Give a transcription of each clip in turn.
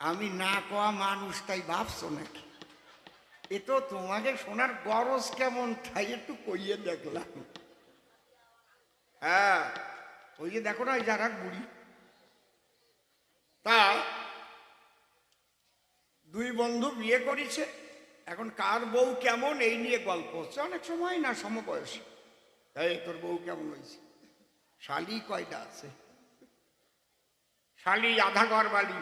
আমি না কোয়া মানুষ, তাই ভাবছ নাকি এ তো তোমাকে শোনার গরজ কেমন, তাই একটু কইয়ে দেখলাম। হ্যাঁ ওই যে দেখো না যারা বুড়ি। তা, দুই বন্ধু বিয়ে করেছে। এখন কার বউ কেমন, এই নিয়ে গল্প হচ্ছে। অনেক সময় না, সমবয়সী। এই, তোর বউ কেমন হয়েছে? শালি কয়টা আছে? শালি আধা ঘর বালি।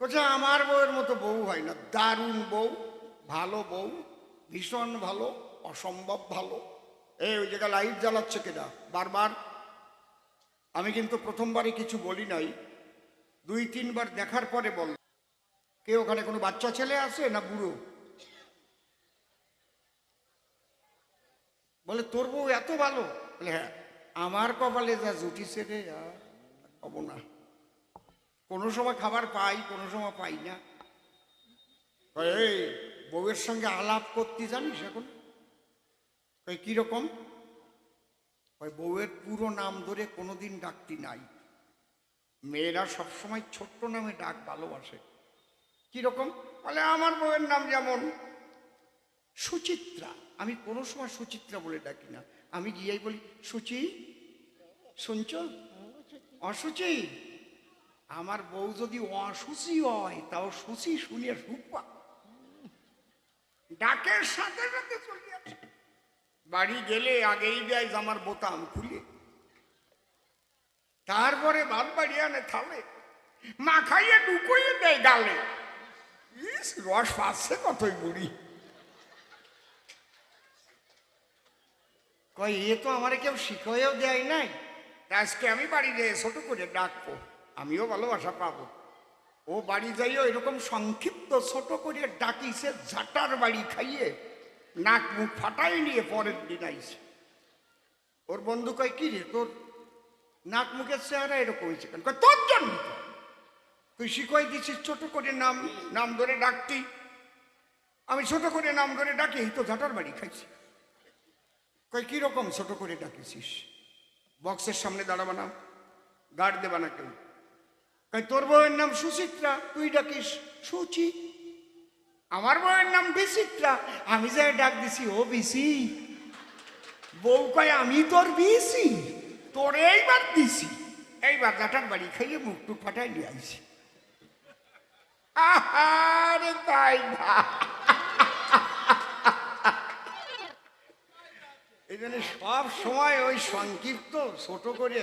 কোথায় আমার বউয়ের মতো বউ হয় না। দারুণ বউ, ভালো বউ, ভীষণ ভালো, অসম্ভব ভালো। এই ওই জায়গায় লাইট জ্বালাচ্ছে কেনা বারবার। আমি কিন্তু প্রথমবারই কিছু বলি নাই। দুই, তিনবার দেখার পরে বল। কে ওখানে কোনো বাচ্চা ছেলে আছে না বুড়ো? বলে, তোর বউ এত ভালো? বলে হ্যাঁ আমার কপালে যা জুটিছে রে, আর হব না। কোনো সময় খাবার পাই, কোনো সময় পাই না। এই বউয়ের সঙ্গে আলাপ করতে জানিস এখন? কই কীরকম ওই বউয়ের পুরো নাম ধরে কোনোদিন ডাকতি নাই। মেয়েরা সবসময় ছোট্ট নামে ডাক ভালোবাসে। কীরকম বলে, আমার বউয়ের নাম যেমন সুচিত্রা। আমি কোনো সময় সুচিত্রা বলে ডাকি না। আমি গিয়েই বলি, সুচি, শুনছ? অসুচি আমার বউ যদি অসুচি হয়, তাও সুচি শুনিয়ে সুপা ডাকের সাথে সাথে বাড়ি গেলে আগেই দেয় জামার বোতাম খুলে। তারপরে ভাত বাড়ি আনে থালে। মা খাইয়ে ডুকোইয়ে দেয় গালে রস পাচ্ছে কতই বুড়ি। কয়, এ তো আমার কেউ শিখয়েও দেয় নাই। আজকে আমি বাড়ি যেয়ে ছোট করে ডাকবো। আমিও ভালোবাসা পাবো। ও বাড়ি যাইও এরকম সংক্ষিপ্ত ছোট করে ডাকিছে ঝাঁটার বাড়ি খাইয়ে নাক মুখ ফাটাই নিয়ে পরের দিন আইছে। ওর বন্ধু কয়, কি রে তোর নাক মুখের চেহারা এরকম হয়েছে কেন? তোর জন্য। তুই শিখাই দিছিস ছোট করে নাম নাম ধরে ডাকতি। আমি ছোট করে নাম ধরে ডাকি তো ঝাঁটার বাড়ি খাইছি। কয় কীরকম ছোট করে ডাকিছিস? বক্সের সামনে দাঁড়াবা না। গার্ড দেবা না কেউ। তোর বউয়ের নাম সুচিত্রা? তুই ডাকিস সুচি। আমার বউয়ের নাম বিচিত্রা। আমি যে ডাক দিছি, ও বিসি বউ কয়, আমি তোর বিসি তোর এইবার দিছি। এইবার গাটার বাড়ি খাইয়ে মুখ টুক ফাটাই নিয়ে আইছি। আহারে তাই না। জন্য সব সময় ওই সংক্ষিপ্ত ছোট করে